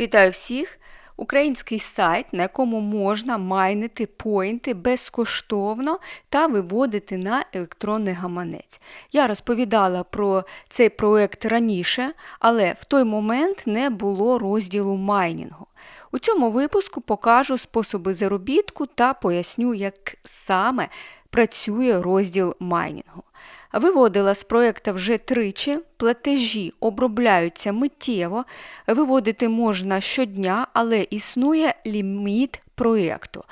Вітаю всіх! Український сайт, на якому можна майнити поінти безкоштовно та виводити на електронний гаманець. Я розповідала про цей проект раніше, але в той момент не було розділу майнінгу. У цьому випуску покажу способи заробітку та поясню, як саме працює розділ майнінгу. Виводила з проєкта вже тричі, платежі обробляються миттєво, виводити можна щодня, але існує ліміт проєкту.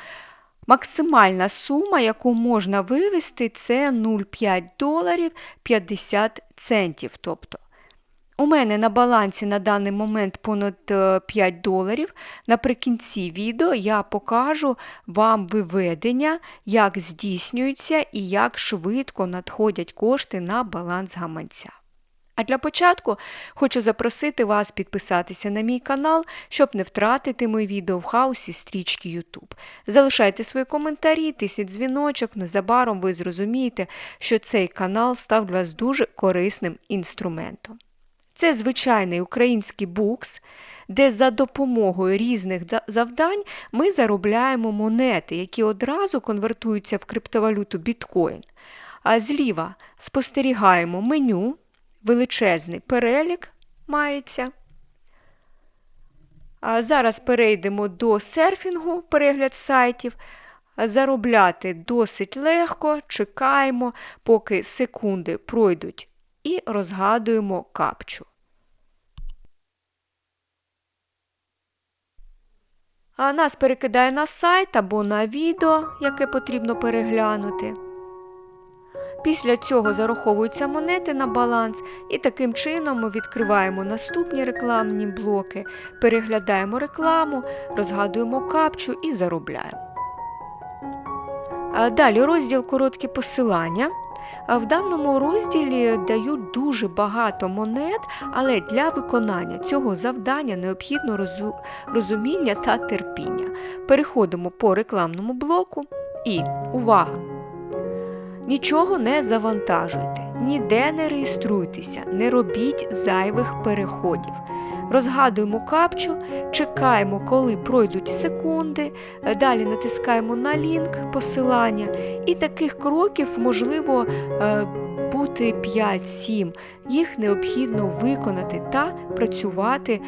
Максимальна сума, яку можна вивести, це 0,5 доларів 50 центів. Тобто у мене на балансі на даний момент понад 5 е, доларів. Наприкінці відео я покажу вам виведення, як здійснюються і як швидко надходять кошти на баланс гаманця. А для початку хочу запросити вас підписатися на мій канал, щоб не втратити мої відео в хаосі стрічки YouTube. Залишайте свої коментарі, тисніть дзвіночок, незабаром ви зрозумієте, що цей канал став для вас дуже корисним інструментом. Це звичайний український букс, де за допомогою різних завдань ми заробляємо монети, які одразу конвертуються в криптовалюту біткоін. А зліва спостерігаємо меню, величезний перелік мається. А Зараз перейдемо до серфінгу, перегляд сайтів. Заробляти досить легко, чекаємо, поки секунди пройдуть і розгадуємо капчу. А Нас перекидає на сайт або на відео, яке потрібно переглянути. Після цього зараховуються монети на баланс, і таким чином ми відкриваємо наступні рекламні блоки, переглядаємо рекламу, розгадуємо капчу і заробляємо. Далі розділ короткі посилання. В даному розділі дають дуже багато монет, але для виконання цього завдання необхідно розуміння та терпіння. Переходимо по рекламному блоку і увага! Нічого не завантажуйте, ніде не реєструйтеся, не робіть зайвих переходів. Розгадуємо капчу, чекаємо, коли пройдуть секунди, далі натискаємо на лінк посилання, і таких кроків можливо е, бути 5-7. Їх необхідно виконати та працювати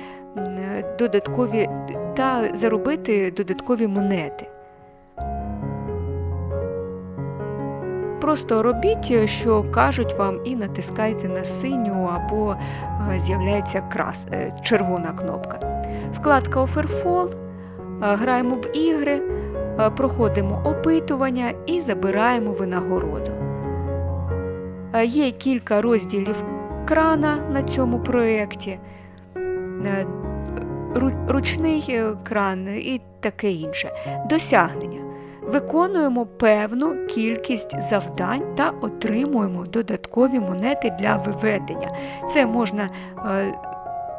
додаткові та заробити додаткові монети. Просто робіть, е, що кажуть вам, і натискайте на синю або е, з'являється крас, е, червона кнопка. Вкладка Offerfall, граємо в ігри, проходимо опитування і забираємо винагороду. Є кілька розділів крана на цьому проєкті, ручний кран і таке інше. Досягнення. Виконуємо певну кількість завдань та отримуємо додаткові монети для виведення. Це можна е,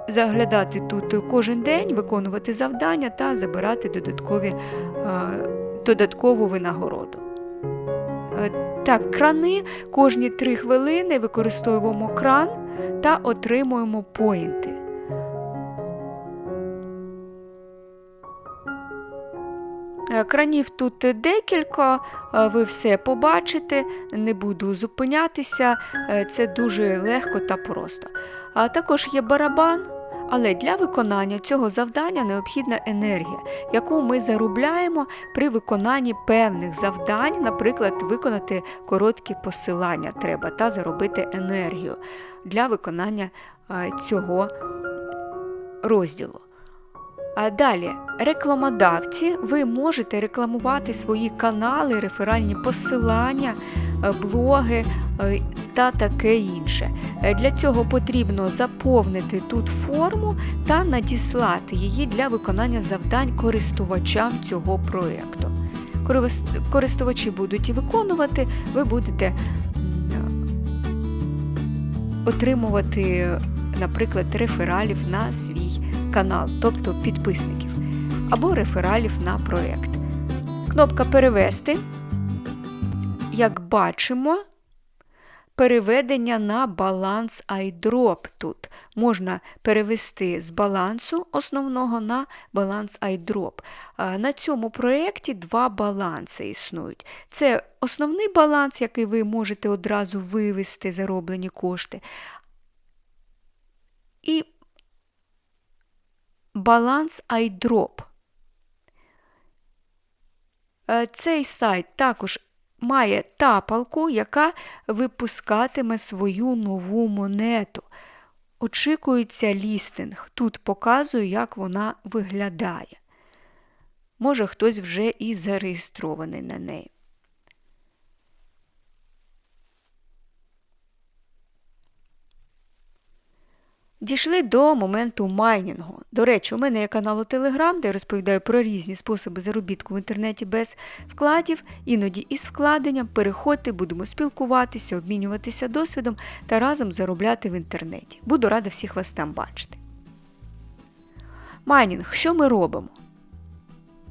заглядати тут кожен день, виконувати завдання та забирати додаткові, е, додаткову винагороду. Е, так, крани кожні 3 хвилини використовуємо кран та отримуємо поінти. Кранів тут декілька, е, ви все побачите, не буду зупинятися, е, це дуже легко та просто. А також є барабан, але для виконання цього завдання необхідна енергія, яку ми заробляємо при виконанні певних завдань, наприклад, виконати короткі посилання треба та заробити енергію для виконання цього розділу. А далі, рекламодавці, ви можете рекламувати свої канали, реферальні посилання, е, блоги е, та таке інше. Е, для цього потрібно заповнити тут форму та надіслати її для виконання завдань користувачам цього проєкту. Користувачі будуть виконувати, ви будете отримувати, наприклад, рефералів на свій канал, тобто підписників, або рефералів на проєкт. Кнопка Перевести. Як бачимо, переведення на баланс iDrop тут. Можна перевести з балансу основного на баланс iDrop. На цьому проєкті два баланси існують. Це основний баланс, який ви можете одразу вивести зароблені кошти. І баланс iDrop. Е, Цей сайт також має тапалку, яка випускатиме свою нову монету. Очікується лістинг. Тут показую, як вона виглядає. Може, хтось вже і зареєстрований на неї. Дійшли до моменту майнінгу. До речі, у мене є канал у Телеграм, де я розповідаю про різні способи заробітку в інтернеті без вкладів, іноді із вкладенням. Переходьте, будемо спілкуватися, обмінюватися досвідом та разом заробляти в інтернеті. Буду рада всіх вас там бачити. Майнінг. Що ми робимо?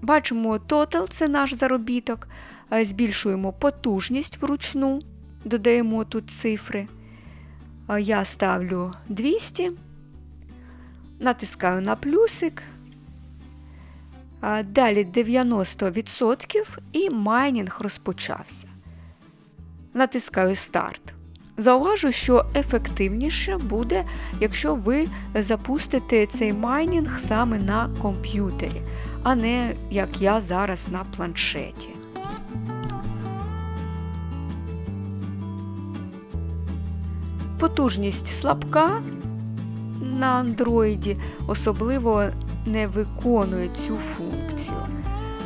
Бачимо Total, це наш заробіток. Е, Збільшуємо потужність вручну, додаємо тут цифри. Я ставлю 200, натискаю на плюсик, далі 90% і майнінг розпочався. Натискаю старт. Зауважу, що ефективніше буде, якщо ви запустите цей майнінг саме на комп'ютері, а не як я зараз на планшеті. Потужність слабка на андроїді особливо не виконує цю функцію,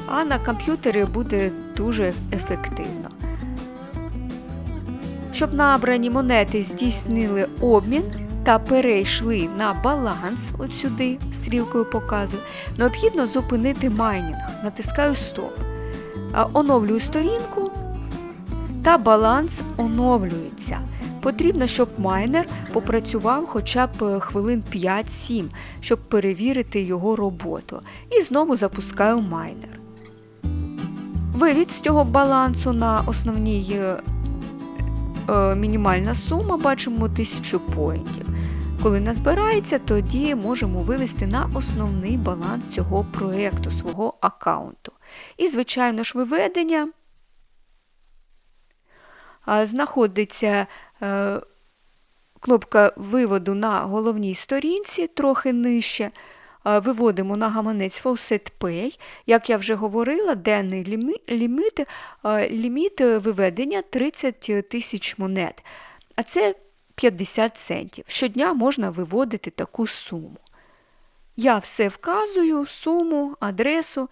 а на комп'ютері буде дуже ефективно. Щоб набрані монети здійснили обмін та перейшли на баланс, от сюди стрілкою показую, необхідно зупинити майнінг. Натискаю Стоп. Оновлюю сторінку та баланс оновлюється. Потрібно, щоб майнер попрацював хоча б е, хвилин 5-7, щоб перевірити його роботу. І знову запускаю майнер. Вивід з цього балансу на основній е, е, мінімальна сума, бачимо 1000 поінтів. Коли назбирається, тоді можемо вивести на основний баланс цього проєкту, свого аккаунту. І, звичайно ж, виведення знаходиться кнопка виводу на головній сторінці, трохи нижче. Е, Виводимо на гаманець Faucet Pay. Як я вже говорила, денний ліміт, е, ліміт виведення 30 тисяч монет. А це 50 центів. Щодня можна виводити таку суму. Я все вказую, суму, адресу.